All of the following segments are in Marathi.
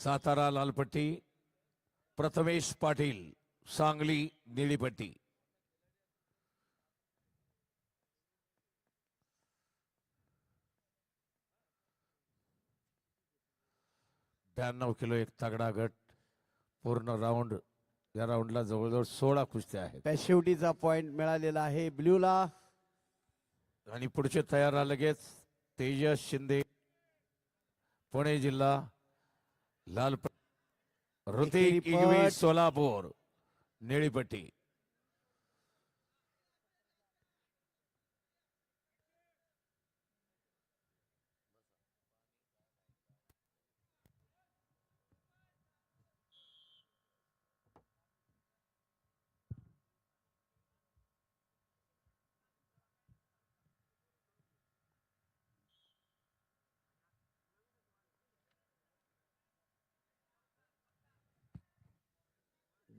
सातारा लालपट्टी प्रथमेश पाटील सांगली निळीपट्टी. ब्याण्णव किलो एक तगडा गट पूर्ण राऊंड या राऊंडला जवळजवळ सोळा कुस्त्या आहेत. त्या शेवटीचा पॉइंट मिळालेला आहे ब्ल्यूला. आणि पुढचे तयार लगेच तेजस शिंदे पुणे जिल्हा लाल ऋतिक. सोलापूर निळीपट्टी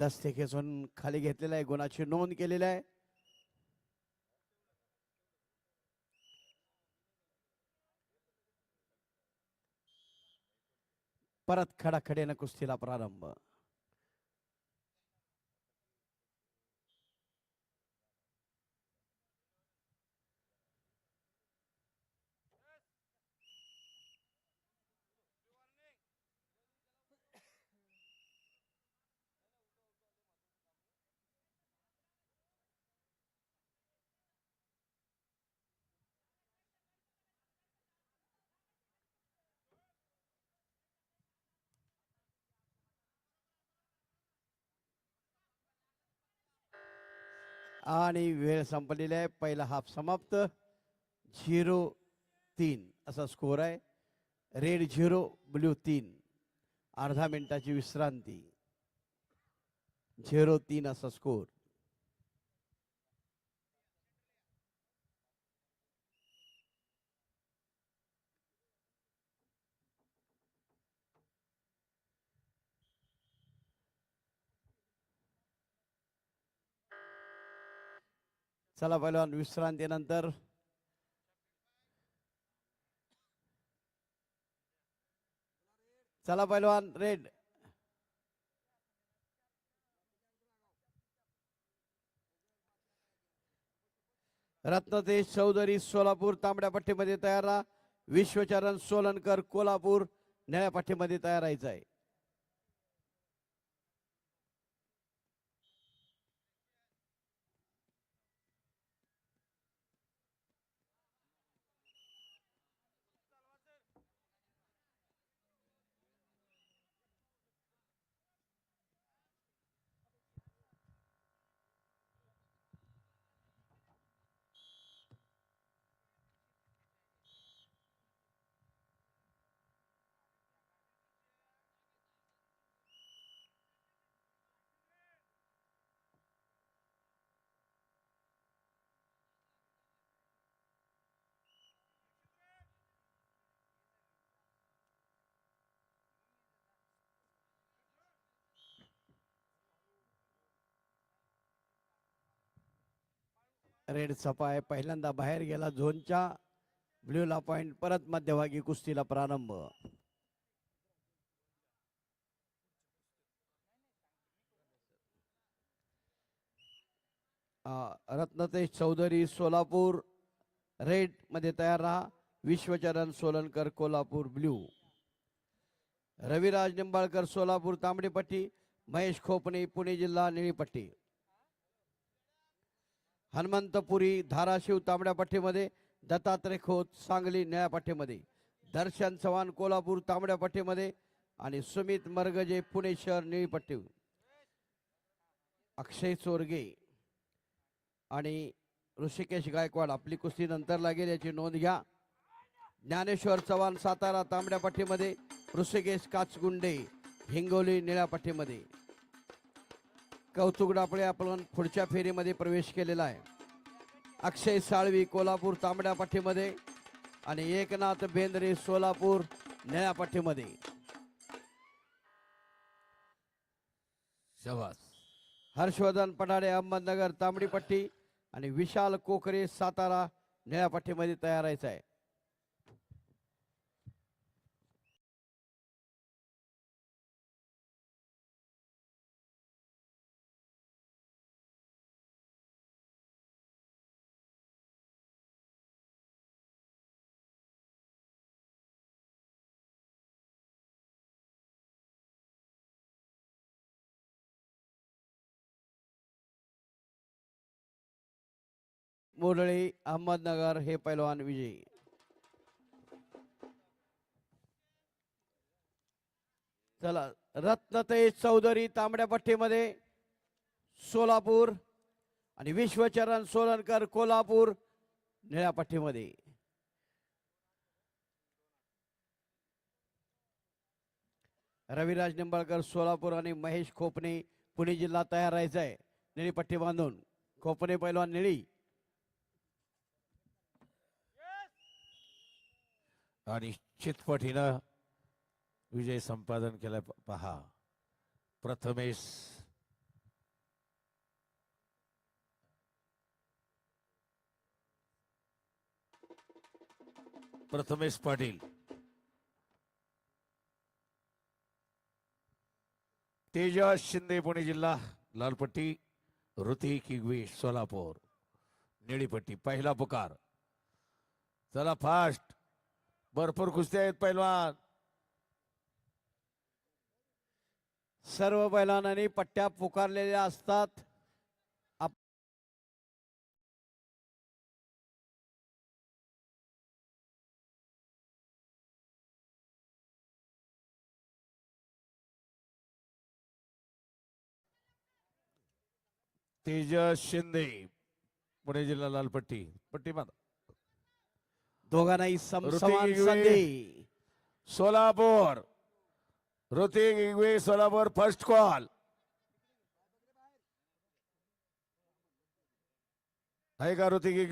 दस्ते खेचून खाली घेतलेला आहे गुणाची नोंद केलेली आहे. परत खडाखडीनं कुस्तीला प्रारंभ. आणि वेळ संपलेली आहे. पहिला हाफ समाप्त. झिरो तीन असा स्कोर आहे. रेड झिरो ब्ल्यू तीन. अर्धा मिनिटाची विश्रांती. झिरो तीन असा स्कोर. चला पहिलवान विश्रांतीनंतर चला पहिलवान रेड. रत्नतेज चौधरी सोलापूर तांबड्या पट्टीमध्ये तयार राहा. विश्वचरण सोलनकर कोल्हापूर निळ्या पट्टीमध्ये तयार राहायचं आहे रेड सफाय पहिल्यांदा बाहेर गेला झोनच्या ब्ल्यूला पॉइंट. परत मध्यभागी कुस्तीला प्रारंभ. रत्नतेश रत्नतेज चौधरी सोलापूर. रेडमध्ये तयार राहा. विश्वचरण सोलनकर कोल्हापूर ब्ल्यू. रविराज निंबाळकर सोलापूर तांबडीपट्टी. महेश खोपणे पुणे जिल्हा निळीपट्टी. हनुमंतपुरी धाराशिव तांबड्या पट्टीमध्ये दत्तात्रय खोत सांगली निळ्या पट्टीमध्ये दर्शन चव्हाण कोल्हापूर तांबड्या पट्टीमध्ये आणि सुमित मरगजे पुणे शहर निळी पट्टी. अक्षय चोरगे आणि ऋषिकेश गायकवाड आपली कुस्ती नंतर लागेल याची नोंद घ्या. ज्ञानेश्वर चव्हाण सातारा तांबड्या पट्टीमध्ये ऋषिकेश काचगुंडे हिंगोली निळ्या पट्टीमध्ये. कौतुक डापळे आपण पुढच्या फेरीमध्ये प्रवेश केलेला आहे. अक्षय साळवी कोल्हापूर तांबड्या पट्टीमध्ये आणि एकनाथ बेंद्रे सोलापूर निळ्या शबास. हर्षवर्धन पठाडे अहमदनगर तांबडी पट्टी आणि विशाल कोकरे सातारा निळ्या पट्टीमध्ये तयार आहे. मोरळे अहमदनगर हे पैलवान विजयी. चला रत्नतेज चौधरी तांबड्या पट्टीमध्ये सोलापूर आणि विश्वचरण सोलनकर कोल्हापूर निळ्या पट्टीमध्ये. रविराज निंबाळकर सोलापूर आणि महेश खोपणे पुणे जिल्हा तयार राहायचा आहे निळी पट्टी बांधून. खोपणे पैलवान निळी. आणि चितपटीनं विजय संपादन केला. पहा. प्रथमेश. प्रथमेश पाटील. तेजस शिंदे पुणे जिल्हा लालपट्टी ऋती किगवी सोलापूर. निळीपट्टी पहिला पुकार. चला फास्ट भरपूर कुस्त्या आहेत पैलवान. सर्व बैलांनी पट्ट्या पुकारलेल्या असतात. आप- तेजस शिंदे पुणे जिल्हा लालपट्टी पट्टी मार दोघांनाही सम ऋतिक समान इंगळे. संधी सोलापूर ऋतिक इंगवे सोलापूर फर्स्ट कॉल आहे का ऋतिक?